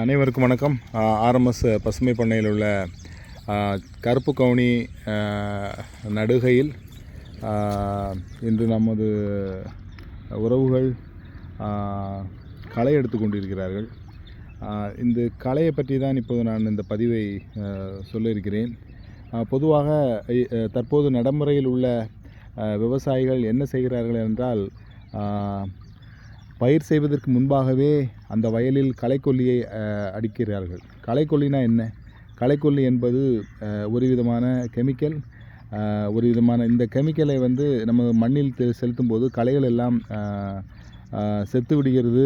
அனைவருக்கும் வணக்கம். ஆர்எம்எஸ் பசுமை பண்ணையில் உள்ள கருப்பு கவுனி நடுகையில் இன்று நமது உறவுகள் களை எடுத்து கொண்டிருக்கிறார்கள். இந்த களையை பற்றி தான் இப்போது நான் இந்த பதிவை சொல்லியிருக்கிறேன். சொல்ல இருக்கிறேன் பொதுவாக தற்போது நடைமுறையில் உள்ள விவசாயிகள் என்ன செய்கிறார்கள் என்றால் பயிர் செய்வதற்கு முன்பாகவே அந்த வயலில் களைக்கொல்லியை அடிக்கிறார்கள். களைக்கொல்லினா என்ன? களைக்கொல்லி என்பது ஒரு விதமான கெமிக்கல். ஒரு விதமான இந்த கெமிக்கலை வந்து நம்ம மண்ணில் தெ- செலுத்தும் போது களைகள் எல்லாம் செத்து விடுகிறது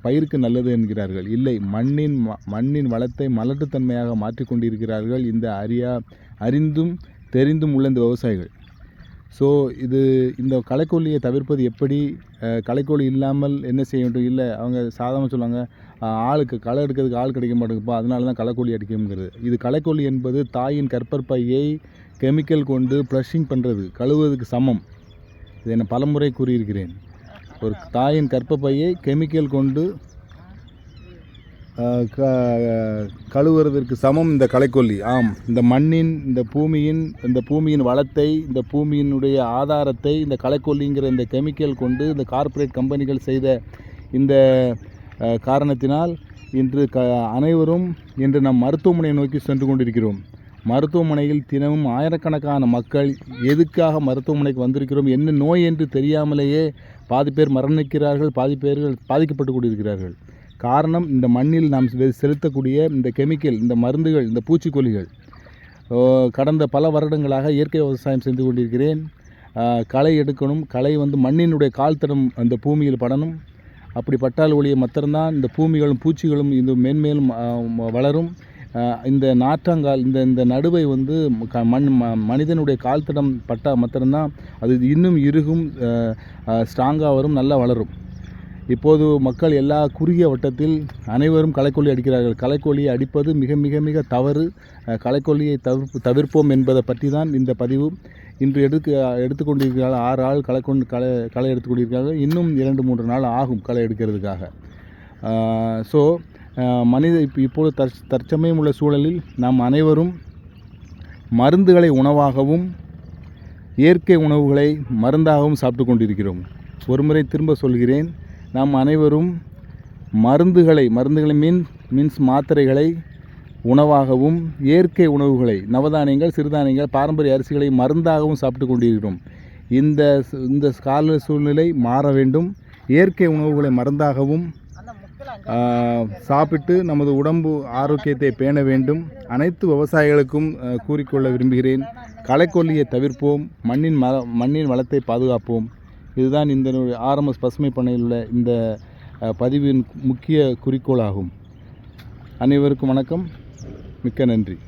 பயிருக்கு நல்லது என்கிறார்கள். இல்லை மண்ணின் ம- மண்ணின் வளத்தை மலட்டுத்தன்மையாக மாற்றிக்கொண்டிருக்கிறார்கள். இந்த அறியா அறிந்தும் தெரிந்தும் உள்ள இந்த விவசாயிகள். ஸோ இது இந்த களைக்கோலியை தவிர்ப்பது எப்படி? களைக்கோழி இல்லாமல் என்ன செய்ய வேண்டும்? இல்லை அவங்க சாதாரண சொல்லுவாங்க ஆளுக்கு களை எடுக்கிறதுக்கு ஆள் கிடைக்க மாட்டேங்குப்பா அதனால தான் களைக்கோழி அடிக்கணுங்கிறது. இது களைக்கோழி என்பது தாயின் கற்பற்பையை கெமிக்கல் கொண்டு ப்ளஷிங் பண்ணுறது கழுவுவதுக்கு சமம். இதை நான் பலமுறை கூறியிருக்கிறேன். ஒரு தாயின் கற்பப்பையை கெமிக்கல் கொண்டு க- கழுவுறதற்கு சமம் இந்த களைக்கொல்லி. ஆம் இந்த மண்ணின் இந்த பூமியின் இந்த பூமியின் வளத்தை இந்த பூமியினுடைய ஆதாரத்தை இந்த களைக்கொல்லிங்கிற இந்த கெமிக்கல் கொண்டு இந்த கார்ப்பரேட் கம்பெனிகள் செய்த இந்த காரணத்தினால் இன்று க அனைவரும் இன்று நம் மருத்துவமனையை நோக்கி சென்று கொண்டிருக்கிறோம். மருத்துவமனையில் தினமும் ஆயிரக்கணக்கான மக்கள் எதுக்காக மருத்துவமனைக்கு வந்திருக்கிறோம் என்ன நோய் என்று தெரியாமலேயே பாதி பேர் மரணிக்கிறார்கள் பாதி பேர்கள் பாதிக்கப்பட்டு கொண்டிருக்கிறார்கள். காரணம் இந்த மண்ணில் நாம் செ- செலுத்தக்கூடிய இந்த கெமிக்கல் இந்த மருந்துகள் இந்த பூச்சிக்கொல்லிகள். கடந்த பல வருடங்களாக இயற்கை விவசாயம் செய்து கொண்டிருக்கிறேன். களை எடுக்கணும். களை வந்து மண்ணினுடைய கால் தடம் அந்த பூமியில் படணும். அப்படி பட்டால் ஒழிய மாத்திரம்தான் இந்த பூமிகளும் பூச்சிகளும் இது மேன்மேலும் வளரும். இந்த நாற்றங்கால் இந்த இந்த நடுவை வந்து க- மண் ம- மனிதனுடைய கால் தடம் பட்டால் மாத்திரம்தான் அது இன்னும் இறுகும் ஸ்ட்ராங்காக வரும் நல்லா வளரும். இப்போது மக்கள் எல்லா குறுகிய வட்டத்தில் அனைவரும் களைக்கொல்லி அடிக்கிறார்கள். களைக்கொல்லியை அடிப்பது மிக மிக மிக தவறு. களைக்கொல்லியை தவிர்ப்பு தவிர்ப்போம் என்பதை பற்றி தான் இந்த பதிவு. இன்று எடுக்க எடுத்துக்கொண்டிருக்கிறார்கள் ஆறு ஆள் களை கொண்டு களை களை எடுத்துக்கொண்டிருக்கிறார்கள் இன்னும் இரண்டு மூன்று நாள் ஆகும் களை எடுக்கிறதுக்காக. ஸோ மனித இப்போ இப்போது தற் தற்சமயம் உள்ள சூழலில் நாம் அனைவரும் மருந்துகளை உணவாகவும் இயற்கை உணவுகளை மருந்தாகவும் சாப்பிட்டு கொண்டிருக்கிறோம். ஒருமுறை திரும்ப சொல்கிறேன். நாம் அனைவரும் மருந்துகளை மருந்துகளை மீன் மீன்ஸ் மாத்திரைகளை உணவாகவும் இயற்கை உணவுகளை நவதானியங்கள் சிறுதானியங்கள் பாரம்பரிய அரிசிகளை மருந்தாகவும் சாப்பிட்டு கொண்டிருக்கிறோம். இந்த இந்த கால சூழ்நிலை மாற வேண்டும். இயற்கை உணவுகளை மருந்தாகவும் சாப்பிட்டு நமது உடம்பு ஆரோக்கியத்தை பேண வேண்டும். அனைத்து விவசாயிகளுக்கும் கூறிக்கொள்ள விரும்புகிறேன். களைக்கொல்லியை தவிர்ப்போம். மண்ணின் ம மண்ணின் வளத்தை பாதுகாப்போம். இதுதான் இந்த ஆர்எம்எஸ் பசுமை பண்ணையில் உள்ள இந்த பதிவின் முக்கிய குறிக்கோளாகும். அனைவருக்கும் வணக்கம். மிக்க நன்றி.